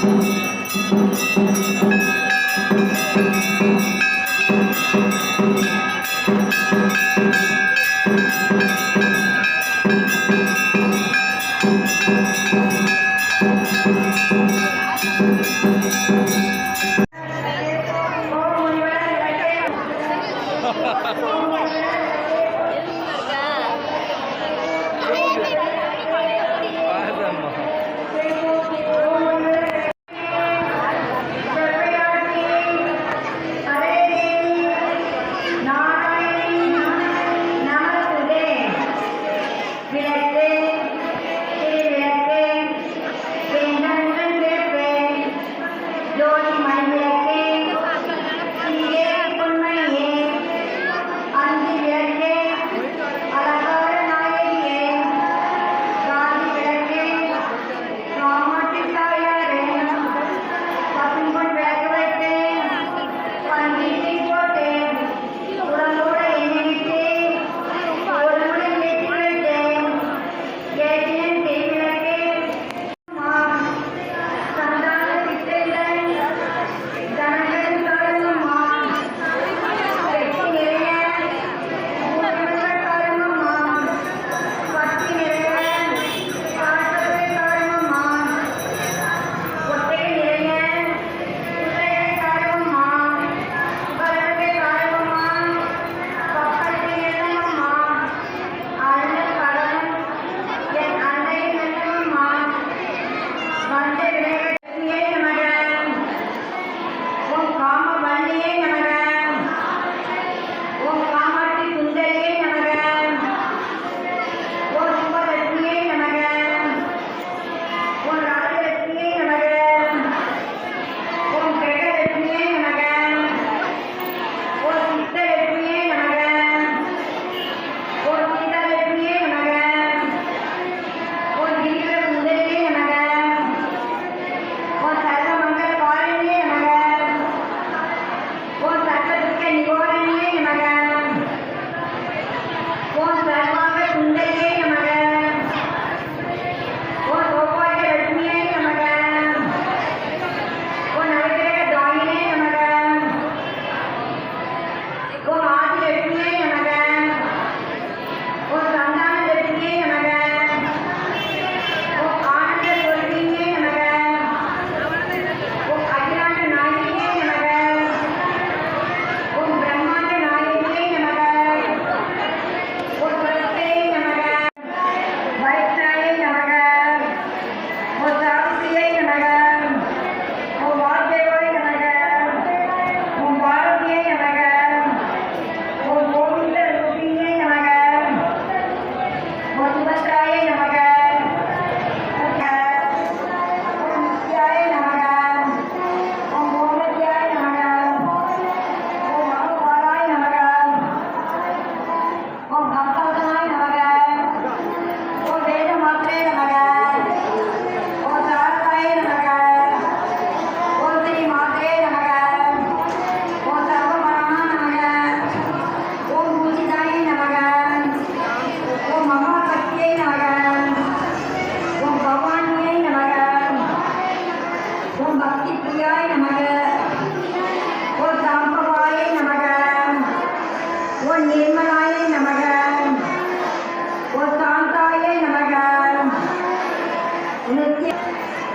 Thank you.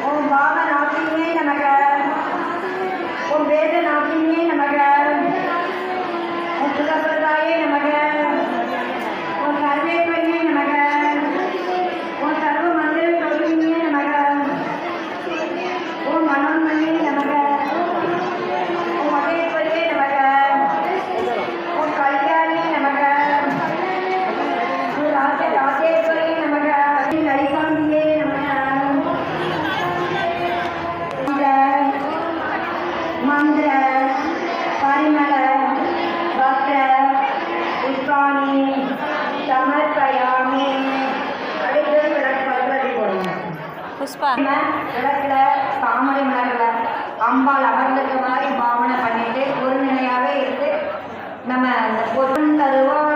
உன் பாவ நாட்டினே நமக. உன் வேத நாட்டினே நமக. உன் சுகப்பிரதாயே நமக. உன் சர்வேஸ்வரியே நமக. புஷ்பா. விளக்கில் தாமரை மலர்களை அம்பாள் அமர்ந்துக்க மாதிரி பாவனை பண்ணிட்டு ஒரு நிலையாகவே இருந்து நம்ம இந்த பொருள் தருவோம்.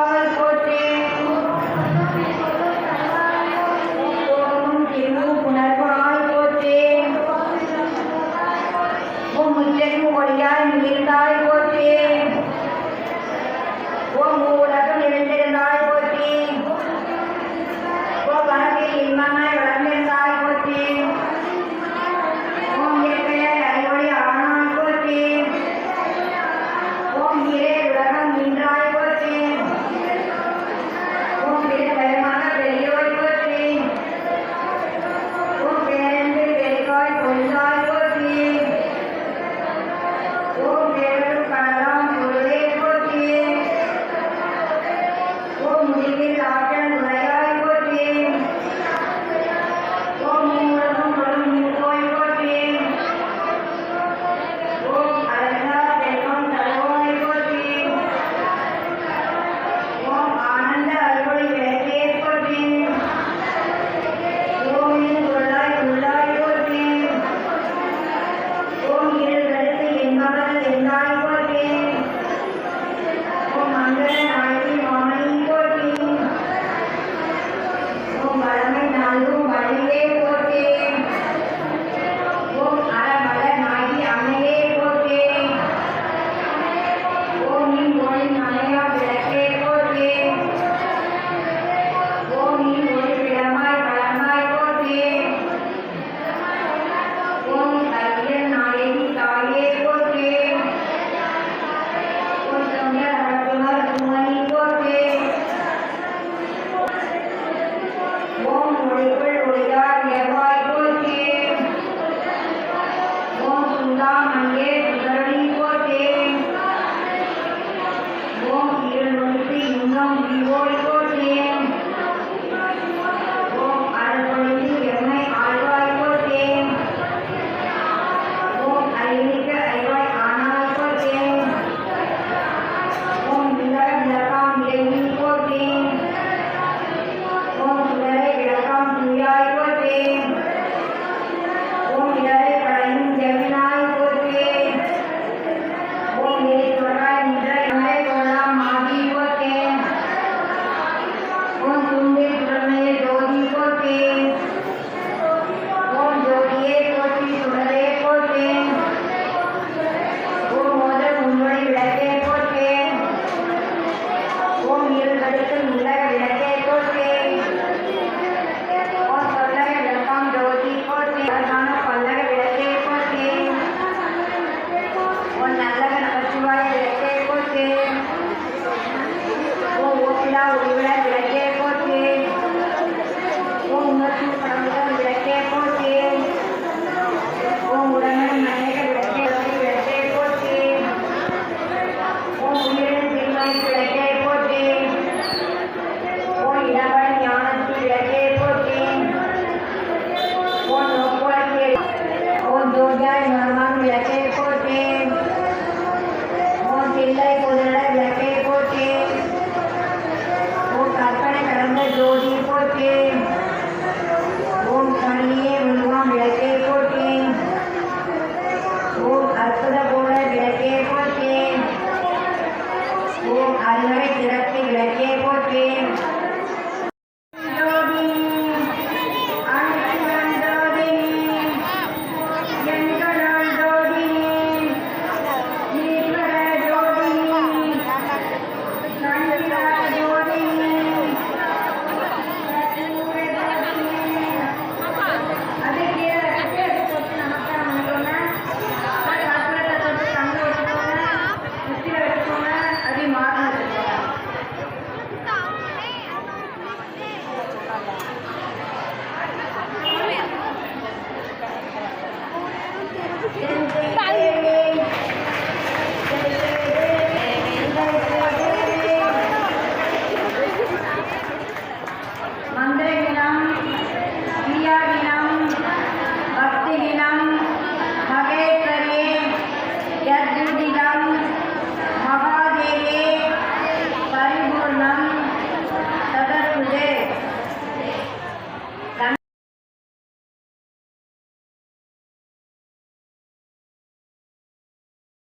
பொருள் விளக்கை போட்டேன் உன் பிள்ளை புதனட விளக்கை போட்டேன். உன் கற்பனை கடந்த ஜோதி போட்டேன்.